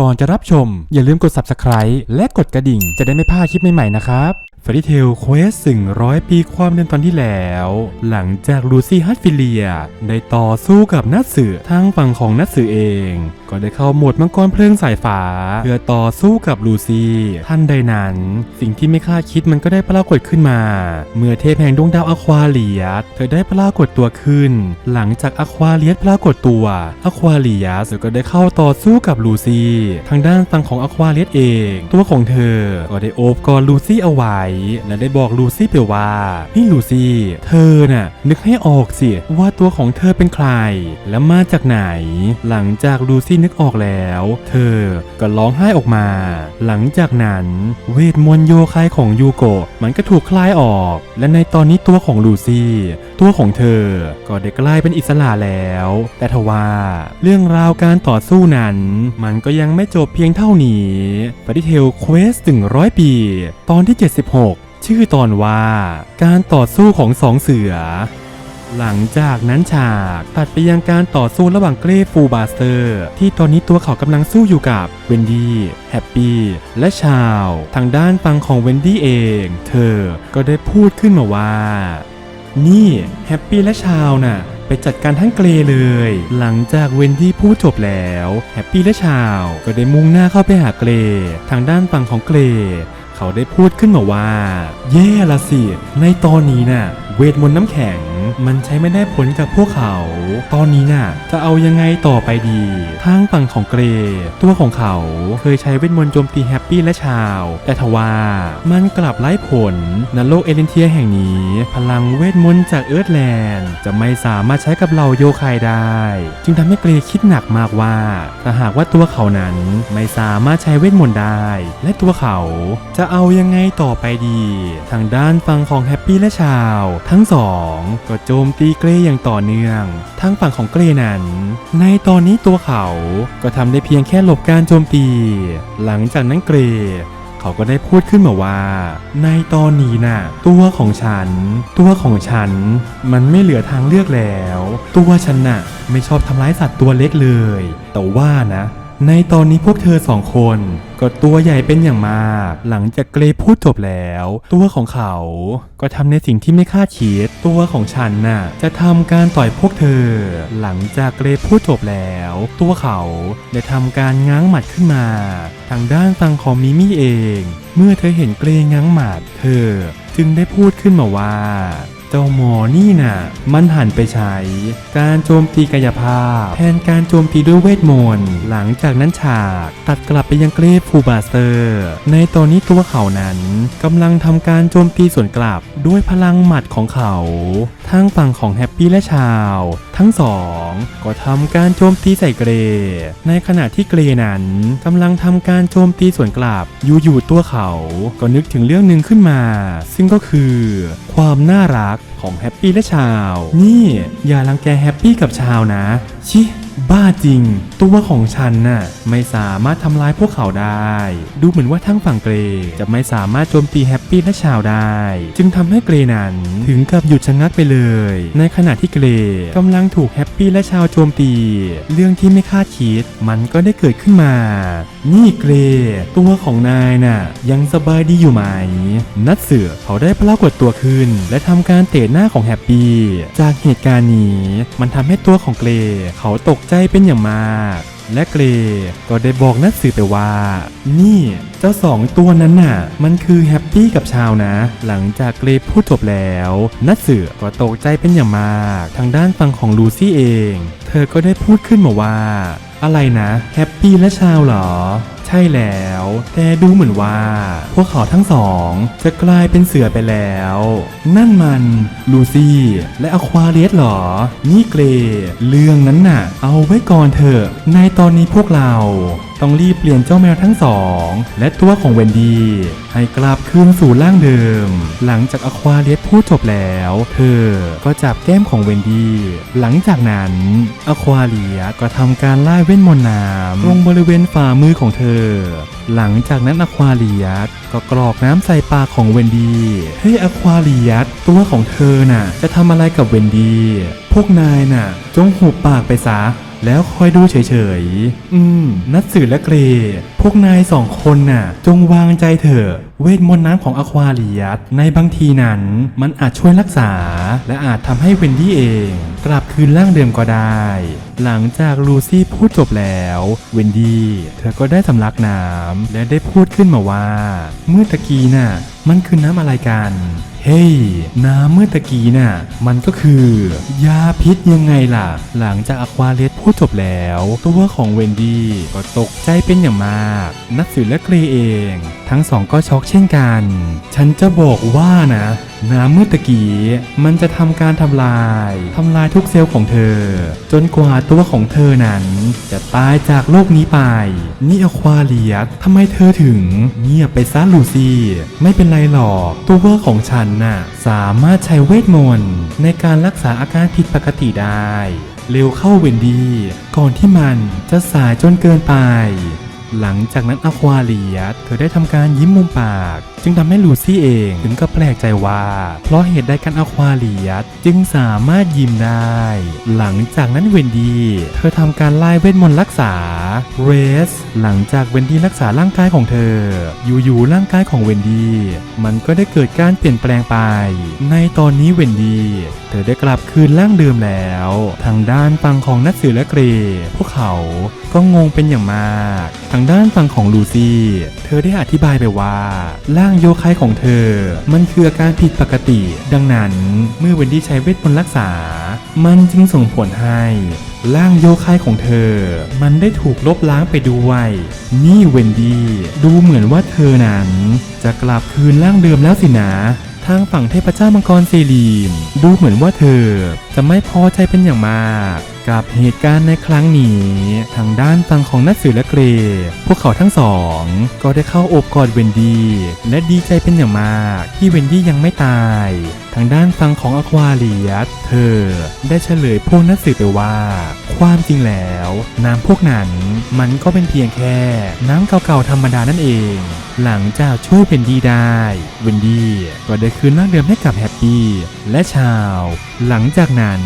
ก่อนจะรับชม อย่าลืมกด subscribe และกดกระดิ่ง จะได้ไม่พลาดคลิปใหม่ๆนะครับ ฟริเทลเควสสึ่งร้อยปีความเดินตอนที่แล้ว หลังจากลูซี่ฮัตฟิเลีย ได้ต่อสู้กับนัตสึทางฝั่งของนัตสึเอง ก็ได้เข้าโหมดมังกรเพลิงสายฟ้า เพื่อต่อสู้กับลูซี่ท่านใดนั้น สิ่งที่ไม่คาดคิดมันก็ได้ปรากฏขึ้นมา เมื่อเทพแห่งดวงดาวอควาเลียสเธอได้ปรากฏตัวขึ้น หลังจากอควาเลียสปรากฏตัวอควาเลียสก็ได้เข้าต่อสู้กับลูซี่ทางด้านฝั่งของอควาเลียสเอง ตัวของเธอก็ได้โอบกอดลูซี่เอาไว้และได้บอกลูซี่ไปว่านี่ลูซี่ เธอน่ะนึกให้ออกสิว่าตัวของเธอเป็นใคร และมาจากไหน หลังจากลูซี่นึกออกแล้ว เธอก็ร้องไห้ออกมา หลังจากนั้นเวทมนต์โยคายของยูโกะมันก็ถูกคลายออก และในตอนนี้ตัวของลูซี่ ตัวของเธอ ก็ได้กลายเป็นอิสระแล้ว แต่ทว่าเรื่องราวการต่อสู้นั้น มันก็ยังไม่จบเพียงเท่านี้ปฏิเทลเควสถึงร้อยปี ตอนที่ 76 ชื่อตอนว่าการต่อสู้ของสองเสือหลังจากนั้นฉากตัดไปยังการต่อสู้ระหว่างเกรฟฟูบาสเตอร์ ที่ตอนนี้ตัวเขากำลังสู้อยู่กับเวนดี้แฮปปี้และชาว ทางด้านฟังของเวนดี้เอง เธอก็ได้พูดขึ้นมาว่า นี่แฮปปี้และชาวน่ะไปจัดการทั้งเกรเลย หลังจากเวนดี้พูดจบแล้วแฮปปี้และชาวก็ได้มุ่งหน้าเข้าไปหาเกรทางด้านฝั่งของเกรเขาได้พูดขึ้นมาว่า เย่ละสิ ในตอนนี้น่ะ เวทมนต์น้ำแข็ง มันใช้ไม่ได้ผลกับพวกเขา ตอนนี้น่ะ จะเอายังไงต่อไปดีทางฝั่งของเกร ตัวของเขาเคยใช้เวทมนต์โจมตีแฮปปี้และชาว แต่ทว่ามันกลับไร้ผลณโลกเอเลนเทียแห่งนี้ พลังเวทมนต์จากเอิร์ธแลนด์จะไม่สามารถใช้กับเหล่าโยคายได้ จึงทำให้เกรคิดหนักมากว่า ถ้าหากว่าตัวเขานั้นไม่สามารถใช้เวทมนต์ได้ และตัวเขาจะเอายังไงต่อไปดี ทางด้านฝั่งของแฮปปี้และชาว ทั้งสองกโจมตีเกรอย่างต่อเนื่อง ทางฝั่งของเกรนั้น ในตอนนี้ตัวเขาก็ทำได้เพียงแค่หลบการโจมตี หลังจากนั้นเกรเขาก็ได้พูดขึ้นมาว่า ในตอนนี้น่ะ ตัวของฉัน ตัวของฉัน มันไม่เหลือทางเลือกแล้ว ตัวฉันน่ะ ไม่ชอบทำร้ายสัตว์ตัวเล็กเลย แต่ว่านะ ในตอนนี้พวกเธอสองคนก็ตัวใหญ่เป็นอย่างมาก หลังจากเกรพูดจบแล้ว ตัวของเขา ก็ทำในสิ่งที่ไม่คาดคิด ตัวของฉันน่ะ จะทำการต่อยพวกเธอ หลังจากเกรพูดจบแล้ว ตัวเขาได้ทำการง้างหมัดขึ้นมา ทางด้านฟังของมิมี่เอง เมื่อเธอเห็นเกรง้างหมัด เธอ จึงได้พูดขึ้นมาว่า เจ้าหมอนี่น่ะ มันหันไปใช้ การโจมตีกายภาพ แทนการโจมตีด้วยเวทมนต์ หลังจากนั้นฉากตัดกลับไปยังเกรฟฟูบาสเตอร์ ในตอนนี้ตัวเขานั้นกำลังทำการโจมตีสวนกลับด้วยพลังหมัดของเขาทางฝั่งของแฮปปี้และชาว ทั้งสองก็ทำการโจมตีใส่เกร ในขณะที่เกรนั้นกำลังทำการโจมตีสวนกลับอยู่ๆตัวเขาก็นึกถึงเรื่องหนึ่งขึ้นมา ซึ่งก็คือความน่ารักของแฮปปี้และชาว นี่อย่ารังแกแฮปปี้กับชาวนะ ชิ บ้าจริง ตัวของฉันน่ะไม่สามารถทำร้ายพวกเขาได้ ดูเหมือนว่าทั้งฝั่งเกรจะไม่สามารถโจมตีแฮปปี้และชาวได้ จึงทำให้เกรนั้นถึงกับหยุดชะงักไปเลย ในขณะที่เกรกำลังถูกแฮปปี้และชาวโจมตี เรื่องที่ไม่คาดคิด มันก็ได้เกิดขึ้นมา นี่เกรตัวของนายน่ะ ยังสบายดีอยู่ไหม นัดเสือเขาได้ปรากฏตัวขึ้น และทำการเตะหน้าของแฮปปี้จากเหตุการณ์นี้ มันทำให้ตัวของเกรเขาตกใจเป็นอย่างมาก และเกรก็ได้บอกนักสือไปว่า นี่เจ้าสองตัวนั้นน่ะ มันคือแฮปปี้กับชาวนะ หลังจากเกรพูดจบแล้ว นักสือก็ตกใจเป็นอย่างมาก ทางด้านฝั่งของลูซี่เอง เธอก็ได้พูดขึ้นมาว่า อะไรนะแฮปปี้และชาวเหรอ ใช่แล้ว แต่ดูเหมือนว่า พวกเขาทั้งสอง จะกลายเป็นเสือไปแล้ว นั่นมัน ลูซี่ และอควาเรียสหรอ นี่เกรเรื่องนั้นน่ะ เอาไว้ก่อนเถอะ ในตอนนี้พวกเรา ต้องรีบเปลี่ยนเจ้าแมวทั้งสอง และตัวของเวนดี้ให้กลับคืนสู่ร่างเดิม หลังจากอควาเรียสพูดจบแล้ว เธอก็จับแก้มของเวนดี้หลังจากนั้นอควาเรียก็ทำการไล่เว้นมนน้ำลงบริเวณฝ่ามือของเธอ หลังจากนั้นอควาเรียสก็กรอกน้ำใส่ปากของเวนดี้เฮ้อควาเรียสตัวของเธอน่ะ จะทำอะไรกับเวนดี้พวกนายน่ะ จงหุบปากไปซะ แล้วคอยดูเฉยๆ อืม นัดสื่อและเกร พวกนายสองคนน่ะ จงวางใจเถอะเวทมนต์น้ำของอควาเรียสในบางทีนั้น มันอาจช่วยรักษา และอาจทำให้เวนดี้เอง กลับคืนร่างเดิมก็ได้ หลังจากลูซี่พูดจบแล้ว เวนดี้เธอก็ได้สำลักน้ำและได้พูดขึ้นมาว่า เมื่อตะกี้น่ะ มันคือน้ำอะไรกัน เฮ้ย น้ำเมื่อตะกี้น่ะ มันก็คือ ยาพิษยังไงล่ะ หลังจากอควาเลสพูดจบแล้ว ตัวของเวนดี้ก็ตกใจเป็นอย่างมาก นักสืบและเกรเอง ทั้งสองก็ช็อกเช่นกัน ฉันจะบอกว่านะ น้ำมื่อตะกี้ มันจะทำการทำลายทำลายทุกเซลล์ของเธอ จนกว่าตัวของเธอนั้น จะตายจากโลกนี้ไป นี่อควาเลียสทำไมเธอถึง เงียบไปซะลูซี่ ไม่เป็นไรหรอก ตัวของฉันน่ะ สามารถใช้เวทมนต์ในการรักษาอาการผิดปกติได้ เร็วเข้าเวนดี้ก่อนที่มันจะสายจนเกินไป หลังจากนั้นอควาเลียสเธอได้ทำการยิ้มมุมปาก จึงทำให้ลูซี่เองถึงกับแปลกใจว่า เพราะเหตุใดกันอควาเลียสจึงสามารถยิ้มได้ หลังจากนั้นเวนดี้เธอทำการไล่เวทมนต์รักษาเรสหลังจากเวนดี้รักษาร่างกายของเธอ อยู่ๆร่างกายของเวนดี้มันก็ได้เกิดการเปลี่ยนแปลงไป ในตอนนี้เวนดี้เธอได้กลับคืนร่างเดิมแล้ว ทางด้านฝั่งของนักสือและเกร พวกเขาก็งงเป็นอย่างมาก ทางด้านฝั่งของลูซี่ เธอได้อธิบายไปว่าร่างางโยคายของเธอ มันคืออาการผิดปกติ ดังนั้นเมื่อเวนดี้ใช้เวทมนต์รักษา มันจึงส่งผลให้ร่างโยคายของเธอ มันได้ถูกลบล้างไปด้วย นี่เวนดี้ดูเหมือนว่าเธอนั้น จะกลับคืนร่างเดิมแล้วสินะ ทางฝั่งเทพเจ้ามังกรเซรีน ดูเหมือนว่าเธอจะไม่พอใจเป็นอย่างมาก กับเหตุการณ์ในครั้งนี้ ทางด้านฝั่งของนักสือและเกรพวกเขาทั้งสอง ก็ได้เข้าโอบกอดเวนดี้และดีใจเป็นอย่างมาก ที่เวนดี้ยังไม่ตาย ทางด้านฝั่งของอควาเลียสเธอ ได้เฉลยพวกนักสืบไปว่า ความจริงแล้ว น้ำพวกนั้นมันก็เป็นเพียงแค่น้ำเก่าๆธรรมดานั่นเองหลังจากช่วยเวนดี้ได้ เวนดี้ก็ได้คืนร่างเดิมให้กับแฮปปี้และชาวหลังจากนั้น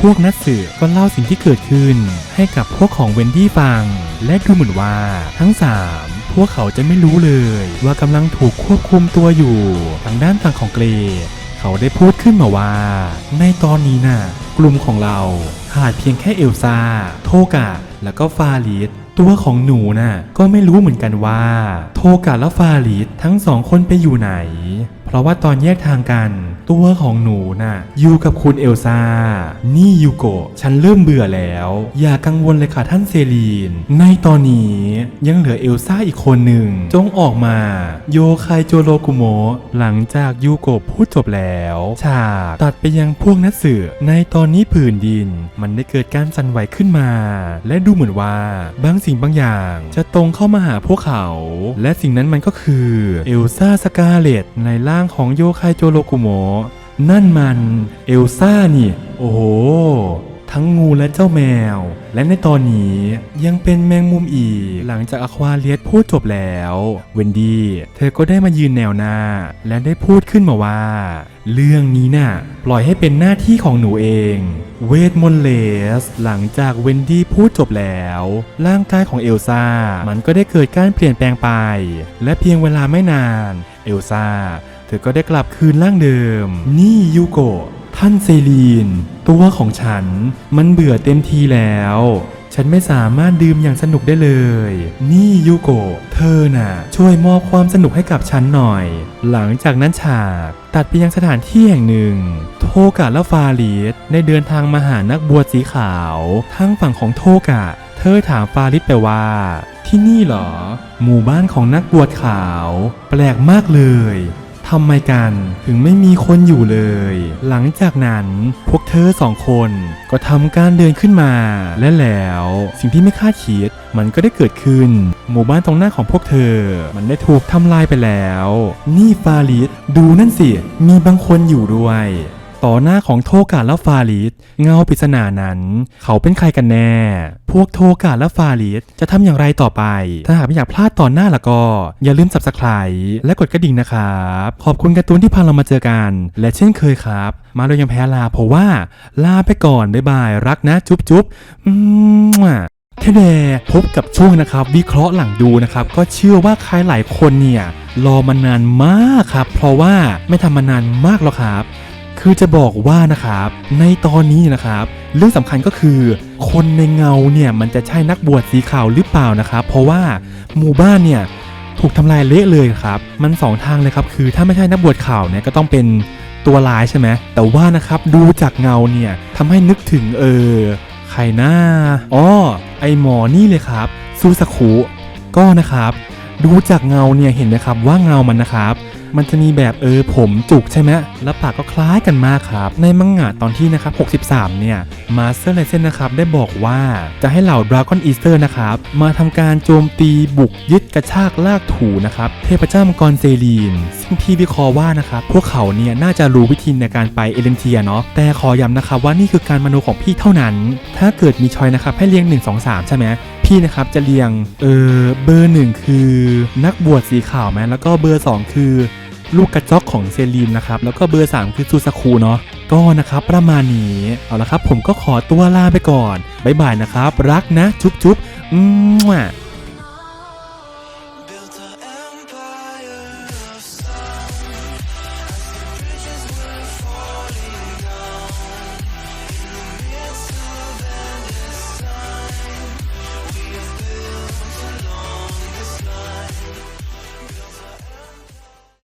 พวกนักสืบก็เล่าสิ่งที่เกิดขึ้น ให้กับพวกของเวนดี้ฟัง และดูเหมือนว่าทั้งสามพวกเขาจะไม่รู้เลยว่ากำลังถูกควบคุมตัวอยู่ ทางด้านฝั่งของเกรดเขาได้พูดขึ้นมาว่า ในตอนนี้น่ะ กลุ่มของเราขาดเพียงแค่เอลซาโทกะ แล้วก็ฟาลิสตัวของหนูน่ะก็ไม่รู้เหมือนกันว่า โทกะและฟาลิสทั้งสองคนไปอยู่ไหน เพราะว่าตอนแยกทางกัน ตัวของหนูน่ะอยู่กับคุณเอลซานี่ยูโกะฉันเริ่มเบื่อแล้ว อย่ากังวลเลยค่ะท่านเซรีน ในตอนนี้ยังเหลือเอลซ่าอีกคนหนึ่ง จงออกมา โยคายโจโรกุโมะหลังจากยูโกะพูดจบแล้วฉากตัดไปยังพวกนักสือในตอนนี้ผืนดิน มันได้เกิดการสั่นไหวขึ้นมา และดูเหมือนว่าบางสิ่งบางอย่างจะตรงเข้ามาหาพวกเขา และสิ่งนั้นมันก็คือเอลซ่าสกาเลตในร่างของโยคายโจโรกุโมนั่นมันเอลซ่านี่ โอ้โห ทั้งงูและเจ้าแมว และในตอนนี้ยังเป็นแมงมุมอีก หลังจากอควาเลียสพูดจบแล้ว เวนดี้เธอก็ได้มายืนแนวหน้า และได้พูดขึ้นมาว่า เรื่องนี้น่ะ ปล่อยให้เป็นหน้าที่ของหนูเอง เวทมนต์เลส หลังจากเวนดี้พูดจบแล้ว ร่างกายของเอลซ่ามันก็ได้เกิดการเปลี่ยนแปลงไป และเพียงเวลาไม่นาน เอลซ่า ธอก็ได้กลับคืนร่างเดิม นี่ยูโกะท่านเซรีน ตัวของฉัน มันเบื่อเต็มทีแล้ว ฉันไม่สามารถดื่มอย่างสนุกได้เลย นี่ยูโกะเธอน่ะ ช่วยมอบความสนุกให้กับฉันหน่อย หลังจากนั้นฉากตัดไปยังสถานที่แห่งหนึ่ง โทกะและฟาริสได้เดินทางมาหานักบวชสีขาว ทั้งฝั่งของโทกะ เธอถามฟาริสไปว่าที่นี่เหรอ หมู่บ้านของนักบวชขาว แปลกมากเลย ทำไมกันถึงไม่มีคนอยู่เลย หลังจากนั้นพวกเธอสองคนก็ทำการเดินขึ้นมา และแล้วสิ่งที่ไม่คาดคิดมันก็ได้เกิดขึ้น หมู่บ้านตรงหน้าของพวกเธอ มันได้ถูกทำลายไปแล้ว นี่ฟาลิสดูนั่นสิ มีบางคนอยู่ด้วย ต่อหน้าของโทกาและฟาริสเงาปริศนานั้น เขาเป็นใครกันแน่ พวกโทกาและฟาริสจะทำอย่างไรต่อไป ถ้าหากไม่อยากพลาดตอนหน้าล้วก็ อย่าลืม subscribe และกดกระดิ่งนะครับ ขอบคุณการ์ตูนที่พาเรามาเจอกัน และเช่นเคยครับ มาเรายังแพ้ลาเพราะว่า ลาไปก่อนบ๊ายบายรักนะ จุ๊บจุ๊บอืมแค่แดพบกับช่วงนะครับวิเคราะห์หลังดูนะครับ ก็เชื่อว่าใครหลายคนเนี่ย รอมานานมากครับ เพราะว่าไม่ทำมานานมากแล้วครับ คือจะบอกว่านะครับ ในตอนนี้นะครับ เรื่องสำคัญก็คือ คนในเงาเนี่ยมันจะใช่นักบวชสีขาวหรือเปล่านะครับ เพราะว่าหมู่บ้านเนี่ยถูกทำลายเละเลยครับ มันสองทางเลยครับ คือถ้าไม่ใช่นักบวชขาวเนี่ยก็ต้องเป็นตัวร้ายใช่ไหม แต่ว่านะครับดูจากเงาเนี่ยทำให้นึกถึงเออใครหน้าอ๋อไอหมอนี่เลยครับ ซูสคุก็นะครับ ดูจากเงาเนี่ยเห็นไหมครับว่าเงามันนะครับ มันจะมีแบบเออผมจุกใช่ไหมแล้วปากก็คล้ายกันมากครับ ในมังงะตอนที่นะครับ63 เนี่ยมาสเตอร์ไลเซนนะครับได้บอกว่าจะให้เหล่าดราก้อนอีสเตอร์นะครับมาทำการโจมตีบุกยึดกระชากลากถูนะครับเทพเจ้ามังกรเซรีน ซึ่งพี่วิคราะห์ว่านะครับพวกเขาเนี่ยน่าจะรู้วิธีในการไปเอเลนเทียเนาะแต่ขอย้ำนะครับว่านี่คือการมโนของพี่เท่านั้น ถ้าเกิดมีชอยนะครับให้เรียง 1 2 3 ใช่ไหมพี่นะครับจะเรียงเออเบอร์หนึ่งคือ นักบวชสีขาวไหมแล้วก็เบอร์ 2 คือ ลูกกระจอกของเซรีนนะครับ แล้วก็เบอร์ 3 คือซูซาคูเนาะก็นะครับประมาณนี้เอาละครับ ผมก็ขอตัวลาไปก่อนบ๊ายบายนะครับ รักนะ จุ๊บจุ๊บอืม